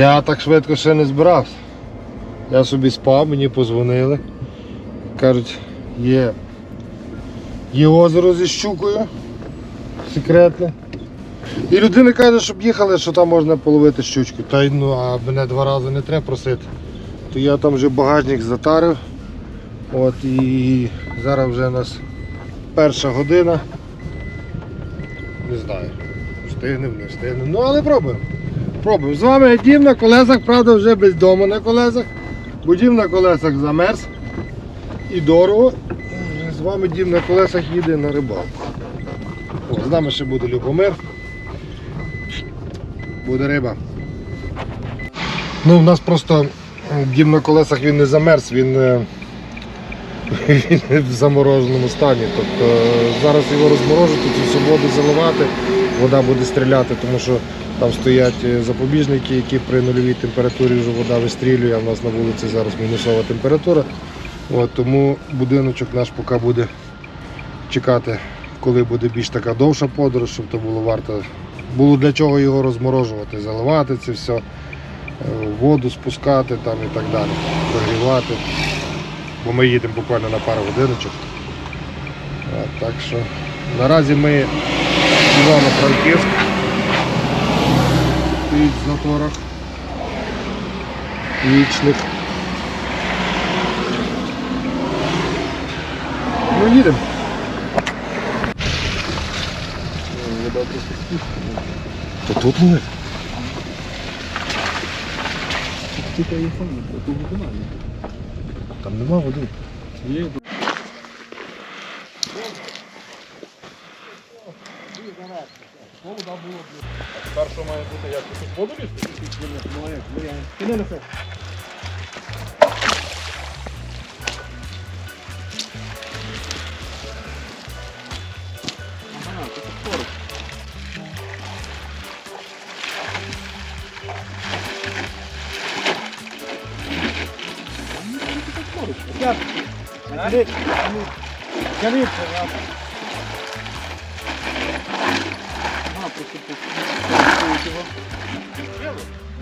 Я так швидко ще не збирався. Я собі спав, мені позвонили. Кажуть, є, є озеро зі щукою. Секретне. І людина каже, щоб їхали, що там можна половити щучку. Та й ну, а мене два рази не треба просити. То я там вже багажник затарив. От і зараз вже у нас перша година. Не знаю. Встигнемо, не встигнемо. Ну але пробуємо. Пробуємо. З вами дім на колесах, правда, вже без дому на колесах. Бо дім на колесах замерз. І дорого. З вами дім на колесах їде на рибалку. О, з нами ще буде Любомир. Буде риба. Ну, в нас просто дім на колесах він не замерз, він, е, він в замороженому стані. Тобто е, зараз його розморожити, цю воду заливати, вода буде стріляти, тому що там стоять е, запобіжники, які при нульовій температурі вже вода вистрілює, а в нас на вулиці зараз мінусова температура. От, тому будиночок наш поки буде чекати, коли буде більш така довша подорож, щоб то було варто. Було для чого його розморожувати, заливати це все, е, воду спускати там і так далі, прогрівати. Бо ми їдемо буквально на пару годиночок. Так що наразі ми Івано-Франківськ стоїть в заторах вічних. Ну їдемо. То тут ми. Там нема води. Перше має бути як? Тут воду лізти?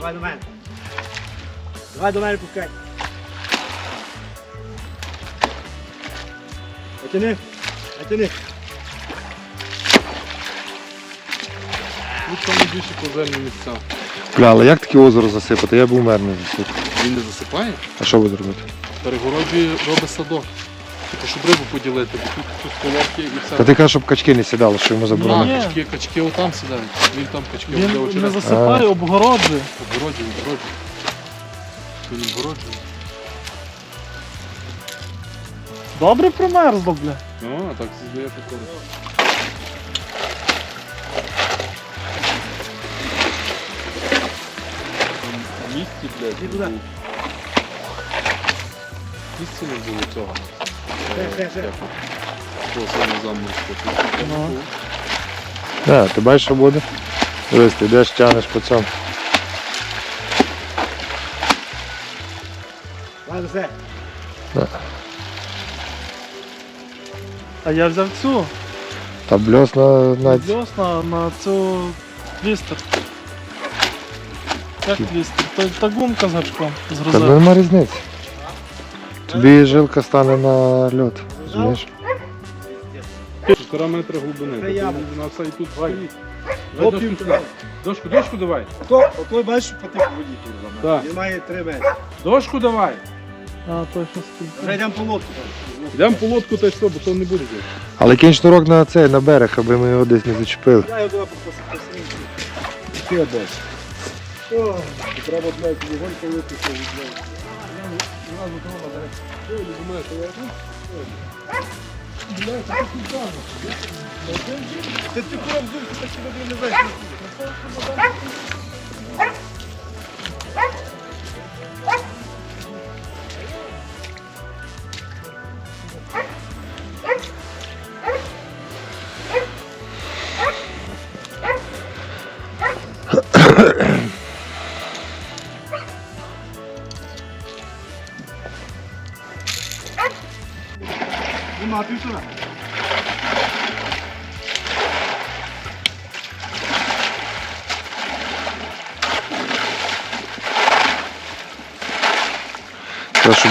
Давай до мене. Давай до мене пускай. Отяни. Отяни. Тут саме більше поземні місця. Бля, але як таке озеро засипати? Я був мерний засипати. Він не засипає, А що ви зробите? перегороджує, робить садок. Типу, щоб рибу поділити, бо тут, тут колодки і все. Та ти кажеш, щоб качки не сідали, що йому заборонено. качки, качки отам сідають. Він там качки Він буде не очерет. засипає, обгороджує. Обгороджує, обгороджує. Він обгороджує. Добре примерзло, бля. Ну, а так здається коли. Місці, блядь, не було. Місці не було цього. Так, ти бачиш, що буде? Дивись, ти йдеш, тянеш по цьому. Себе. А я взяв цю. Та бльос на, на... Відвез на, на цю твістер. Як твістер? Та, та гумка з гачком з Та розетки. нема різниці. Тобі жилка стане на льот. Розумієш? Півтора метра глибини. Тобто Вона все і тут стоїть. До дошку сюди. Дошку, дошку давай. Хто, отой бачиш потік в воді тут. Так. Він має 3 метри. Дошку давай. А, точно скільки. Вже йдемо по лодку. Йдемо по лодку та й все, бо то не буде. жити. Але кінь шнурок на цей, на берег, аби ми його десь не зачепили. Я його туди. Що я бачу? Треба, блядь, вогонь политися від нього. Ти ти куром зубки, так себе не знаєш.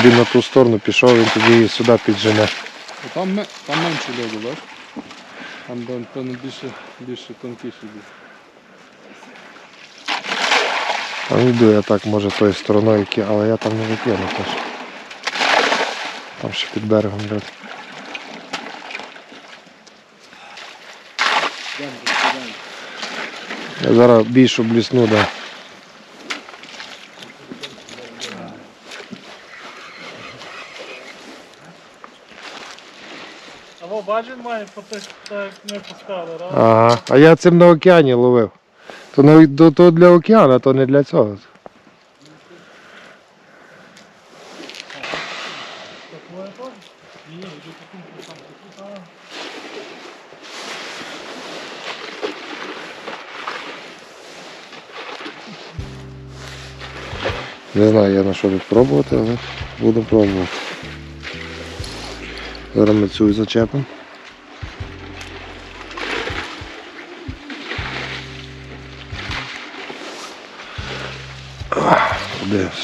Щоб на ту сторону пішов, він тоді сюди піджене. Там, ме- там менше льоду, бачиш? Там певно більше, більше тонкіше буде. Там йду я так, може, тою стороною, ки- але я там не викину теж. Там ще під берегом льод. Я зараз більшу блісну дам. Або має по так як ми пускали. Ага. А я цим на океані ловив. То, на, то, то для океану, то не для цього. Не знаю я на що тут пробувати, але буду пробувати. Зараз ми цю зачепимо.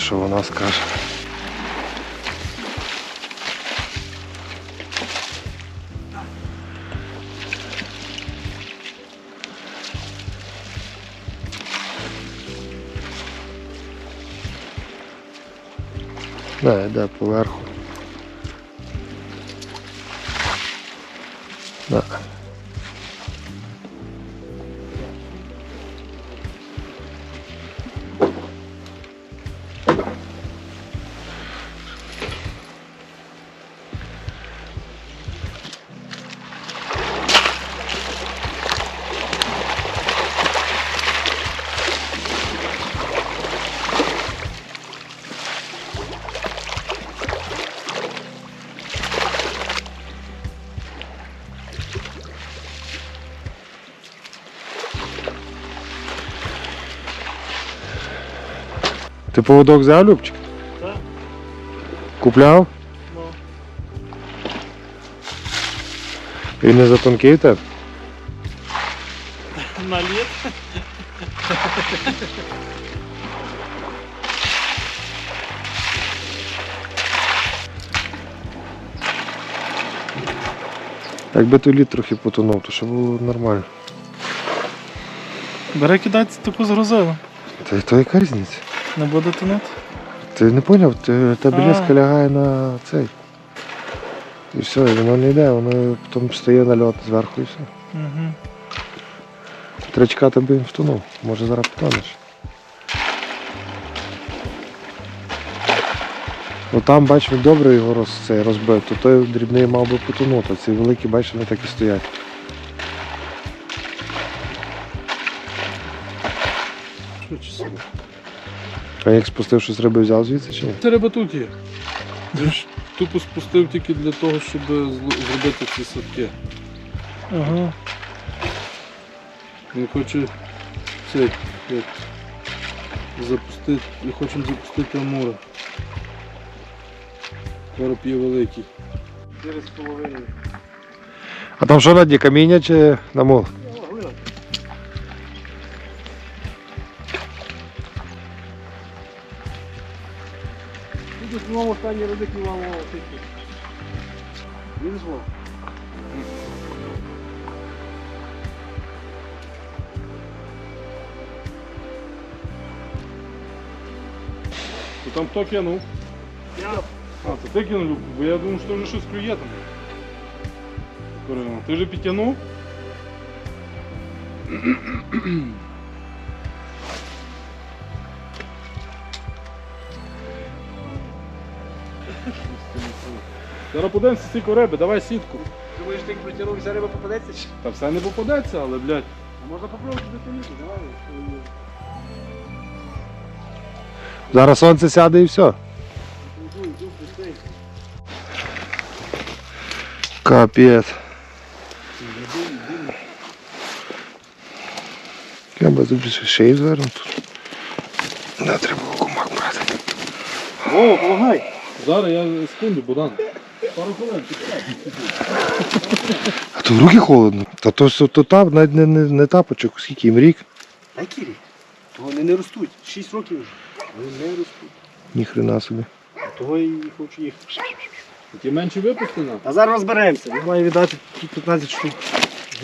Що вона скаже. Не, йде поверху. Да. Поводок взяв, Любчик? Так. Купляв? Ну, Він не за тонкий в тебе? на лід. Якби той лід трохи потонув, то ще було нормально. Бери кидати таку згрузилу. Та й то яка різниця? Не буде тонути. Ти не зрозумів, та білізка лягає на цей. І все, і воно не йде, воно потім стає на льот зверху і все. Угу. Треба чекати, втонув. Може зараз потонеш. Ну там, бач, він добре його роз, цей, розбив, то той дрібний мав би потонути, а ці великі, бач, вони так і стоять. Що собі? А як спустив щось риби взяв звідси чи ні? Це риба тут є. Він ж тупо спустив тільки для того, щоб зл- зробити ці садки. Ага. Він хоче цей, як, запустити, ми хочемо запустити амура. Короб є великий. Чотири з половиною. А там що на дні, каміння чи намул? Тут ж новому стані великий мало тільки. Він зло. То там хто кинув? Я. А, це ти кинув, Любку, бо я думав, що вже щось клює там. Корина, Ти вже підтягнув? Зараз подивимося стільки риби, давай сітку. Думаєш, ти як притягнув, вся риба попадеться? чи? Та все не попадеться, але блядь. А можна попробувати до дотягнути, давай. Зараз сонце сяде і все. Капець. Я би тобі ще й звернув тут. Не треба кумак брати. О, помагай. Зараз я секунду, Богдан. Пару хвилин. А то в руки холодно. Та то, то, то та, навіть не, не, не тапочок, скільки їм рік. Дай кірі. То вони не ростуть. Шість років вже. Вони не ростуть. Ніхрена собі. А Того і хочу їх. Ті менші випусти нам. А зараз розберемося. Я маю віддати тут 15 штук.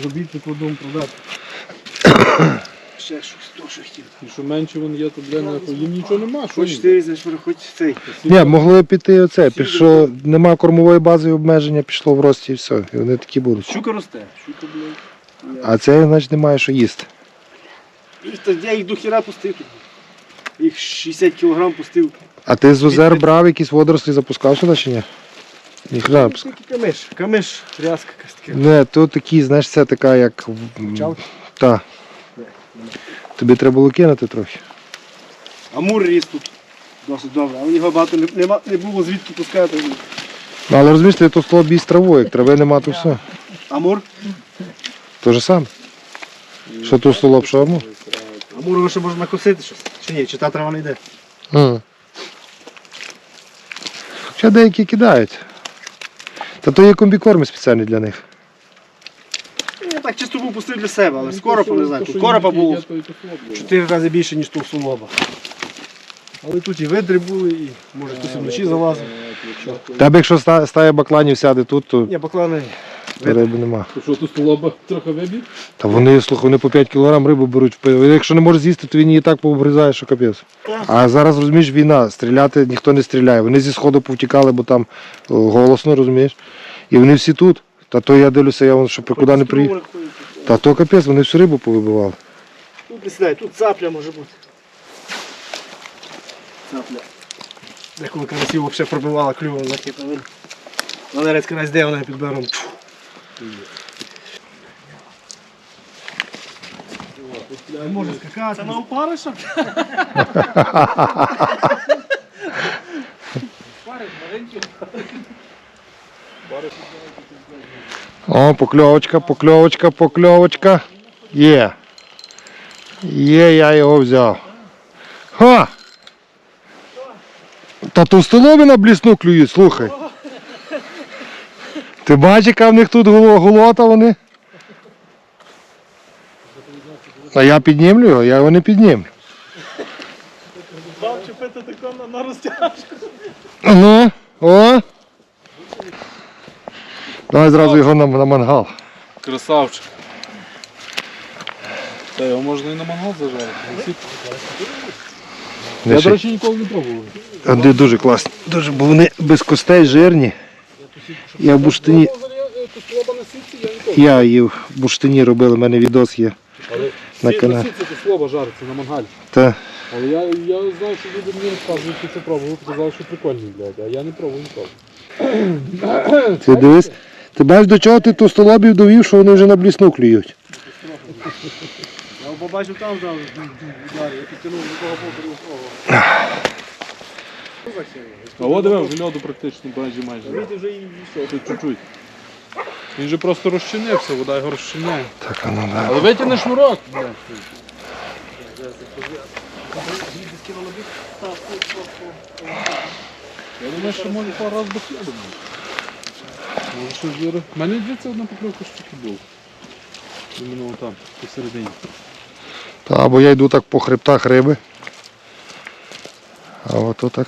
Зробити по одному продати. Ще щось, то що хотів. І що менші вони є, то бля, нахуй, їм нічого нема. Що Хоч їм? 4 знаєш, хоч цей. Ні, могли піти оце, пішло, нема кормової бази і обмеження, пішло в рості і все. І вони такі будуть. Щука росте. Щука, блядь. А це, значить, немає що їсти. Їх то я їх до хіра пустив тут. Їх 60 кг пустив. А ти з озер брав якісь водорослі запускав сюди чи ні? Ніхрена не пускав. Тільки камиш. Камиш, тряска якась таке. Не, то такі, знаєш, це така як. Мовчалка? Так. Тобі треба було кинути трохи. Амур ріс тут. Досить добре, але його багато не, нема- не було звідки пускати. Ну, але розумієш, ти тут слово бій з травою, як трави нема, то все. Амур? То же саме. Що тут столоб, що? Амур ще можна накосити щось. Чи ні, чи та трава не йде? М. Хоча деякі кидають. Та то є комбікорми спеціальні для них. Так чисто був пустив для себе, але з коропа не знаю. Тут коропа було в чотири рази більше, ніж тут сулоба. Але тут і видри були, і може хтось і вночі залазив. Тебе якщо ста- стає бакланів сяде тут, то, Ні, баклани. риби нема. То що, тут столоба трохи вибіг? Та вони, слухай, вони по 5 кг рибу беруть. Якщо не можеш з'їсти, то він її так пообрізає, що капець. А зараз розумієш, війна, стріляти ніхто не стріляє. Вони зі сходу повтікали, бо там о, голосно, розумієш. І вони всі тут. Та то я дивлюся, я вон, що куди не приїхав. Та то капець, вони всю рибу повибивали. Тут не знаю, тут цапля може бути. Цапля. Деколи карасів взагалі пробивала клювом на хитовин. Валерець карась де вона під берегом. Може скакати. Це на опариша? О, покльовочка, покльовочка, покльовочка. Є. Є, я його взяв. Ха! Та то столові на блісну клюють, слухай. Ти бачиш, яка в них тут голота вони? А я піднімлю його, я його не піднімлю. Дав чепити тако на розтяжку. Ну, о. Давай зразу його на, на мангал. Красавчик. Та його можна і на мангал зажарити. Я, до речі, ніколи не пробував. Вони дуже класні. Дуже, бо вони без костей жирні. Я в буштині. Я їв в буштині робили, у мене відос є. Але На каналі. сітці то жариться на мангалі. Та, Але я, я знаю, що люди мені розказують, що це пробував, казали, що прикольні, блядь, а я не пробував ніколи. ти дивись. Ти бачиш, до чого ти товстолобів довів, що вони вже на блісну клюють. Я побачив там зараз ударі, я підтягнув до того боку до. А от диви, вже льоду практично майже майже. Видите, вже і все. Тут чуть-чуть. Він же просто розчинився, вода його розчиняє. Так, а ну да. Але витягни шнурок, блядь. Я думаю, що може пару разів до хліба. Може щось. У мене дивиться одна покльовка штуки був. Іменно там, посередині. Та, або я йду так по хребтах риби. А ото. Так?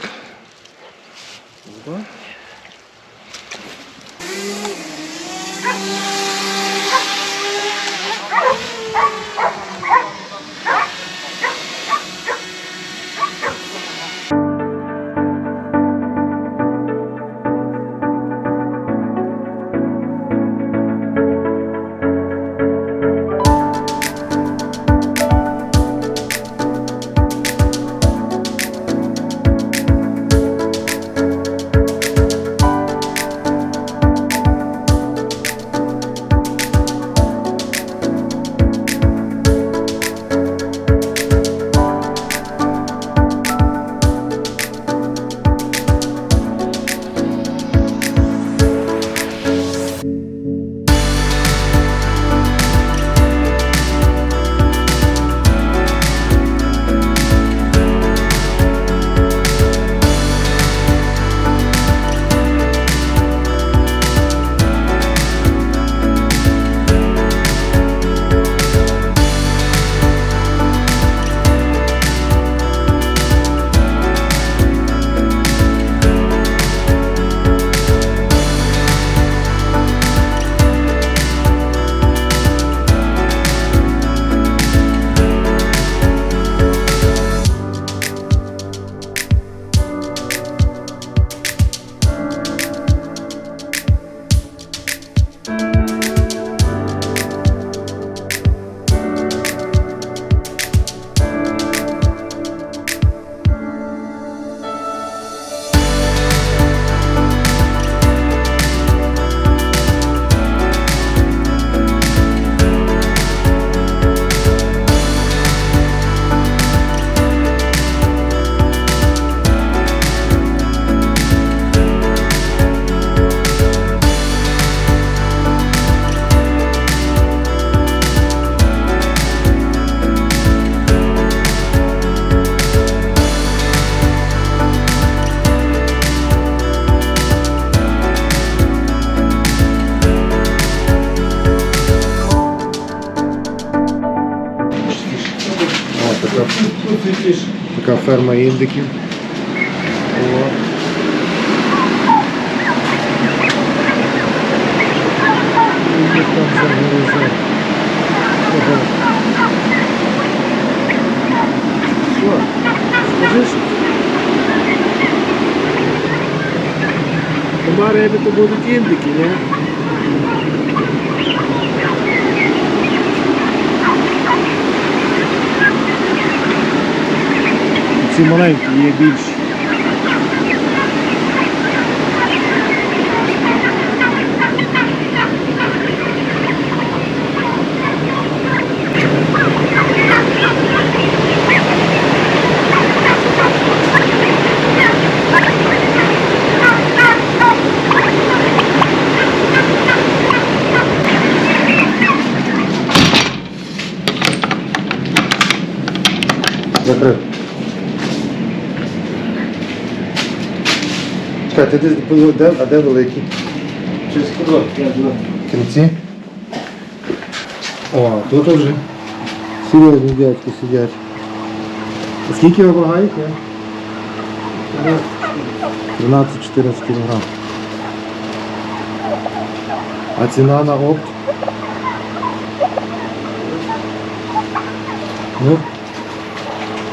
Світліше. Така ферма індиків. О. Індик там загрузив. Ого. Що? Скажи, що? Дома риби то будуть індики, ні? Ці маленькі є більші. Закрив. Чекай, ти десь де, а де великий? Через кордон, я. Кінці? О, тут вже серйозні дядьки сидять. А скільки ви вагаєте? 13-14 кг. А ціна на опт? Ну,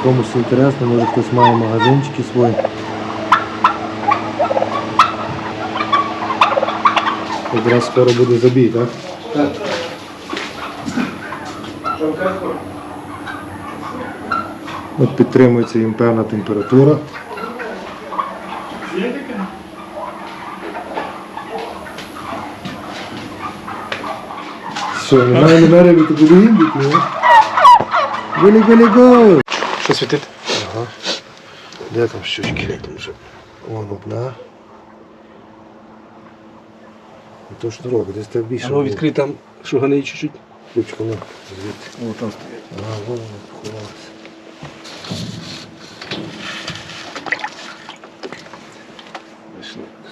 комусь інтересно, може хтось має магазинчики свої. Якраз скоро буде забій, так? От підтримується їм певна температура. Що, немає номера від буде індики, не? Гулі, гулі, го! Що світить? Ага. Де там щучки? Вон одна. Ну, То шнурок, десь там більше. А ну відкрий там шугани чуть-чуть. Ключку, ну, звідти. О, там стоять. Ага, вон вони.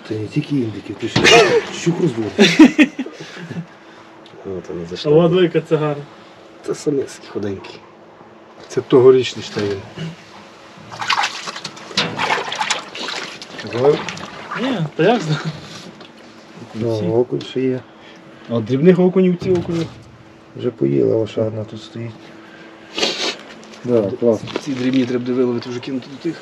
Це не тільки індики, ти ще щук розводиш. От вони А зайшли. водойка це гарно. Це самецький худенький. Це тогорічний. Казав? Ні, та як знаю. Ну, окунь ще є. А дрібних окунів ці окуні. Вже поїла, лише одна тут стоїть. Да, класно. Ці дрібні треба виловити вже кинути до тих.